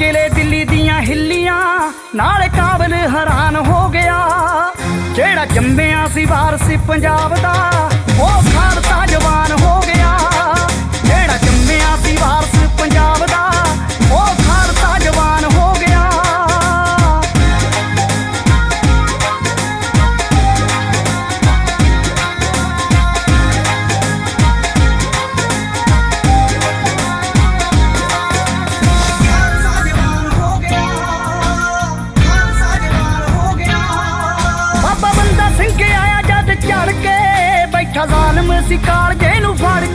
ਕਿਲੇ ਦਿੱਲੀ ਦੀਆਂ ਹਿੱਲੀਆਂ, ਨਾਲ ਕਾਬਲ ਹੈਰਾਨ ਹੋ ਗਿਆ। ਜਿਹੜਾ ਜੰਮਿਆ ਸੀ ਵਾਰਸ ਪੰਜਾਬ ਦਾ? ਜਨਮ ਸੀ ਕਾਲਜੇ ਨੂੰ ਫੜ